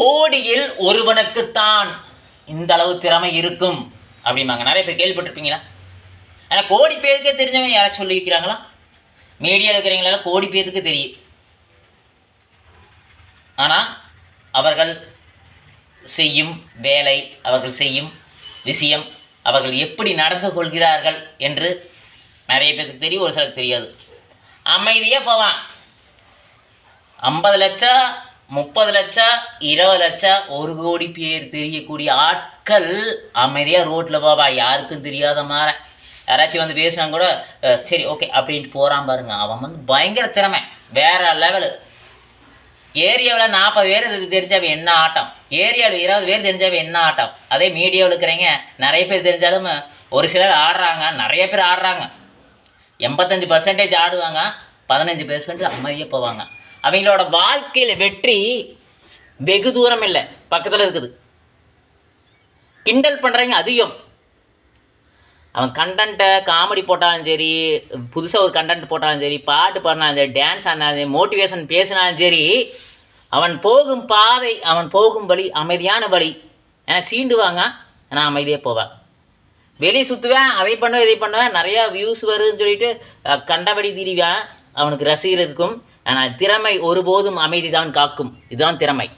கோடியில் ஒருவனுக்குத்தான் இந்த அளவு திறமை இருக்கும் அப்படிம்பாங்க. நிறைய பேர் கேள்விப்பட்டிருப்பீங்களா? ஆனால் கோடி பேருக்கே தெரிஞ்சவங்க யாராச்சும் சொல்லி வைக்கிறாங்களா மீடியா இருக்கிறவங்களால கோடி பேருக்கு தெரியும். ஆனால் அவர்கள் செய்யும் வேலை அவர்கள் செய்யும் விஷயம் அவர்கள் எப்படி நடந்து கொள்கிறார்கள் என்று நிறைய பேருக்கு தெரியும் ஒரு சிலருக்கு தெரியாது. அமைதியாக போவான். ஐம்பது லட்சம் முப்பது லட்சம் இருபது லட்சம் ஒரு கோடி பேர் தெரியக்கூடிய ஆட்கள் அமைதியாக ரோட்டில் போவா யாருக்கும் தெரியாத மாதிரி. யாராச்சும் வந்து பேசினா கூட சரி ஓகே அப்படின்ட்டு போகிறான் பாருங்க. அவன் வந்து பயங்கர திறமை. வேற லெவலு ஏரியாவில் நாற்பது பேர் தெரிஞ்சாவே என்ன ஆட்டம்? ஏரியாவில் இருபது பேர் தெரிஞ்சாவே என்ன ஆட்டம்? அதே மீடியாவில் இருக்கிறவங்க நிறைய பேர் தெரிஞ்சாலும் ஒரு சிலர் ஆடுறாங்க. நிறைய பேர் ஆடுறாங்க. எண்பத்தஞ்சு பர்சன்டேஜ் ஆடுவாங்க. பதினஞ்சு பர்சன்டேஜ் அமைதியாக போவாங்க. அவங்களோட வாழ்க்கையில் வெற்றி வெகு தூரம் இல்லை. பக்கத்தில் இருக்குது. கிண்டல் பண்ணுறவங்க அதிகம். அவன் கண்டென்ட்டை காமெடி போட்டாலும் சரி புதுசாக ஒரு கண்டென்ட் போட்டாலும் சரி பாட்டு பாடினாலும் சரி டான்ஸ் ஆனாலும் சரி மோட்டிவேஷன் பேசினாலும் சரி அவன் போகும் பாதை அவன் போகும் வழி அமைதியான வழி. ஏன்னா சீண்டுவாங்க நான் அமைதியாக போவேன் வெளியே சுற்றுவேன் அதை பண்ணுவேன் இதை பண்ணுவேன் நிறையா வியூஸ் வருதுன்னு சொல்லிட்டு கண்டபடி திரிவேன் அவனுக்கு ரசிகர் இருக்கும். ஆனால் திறமை ஒருபோதும் அமைதி தான் காக்கும். இதுதான் திறமை.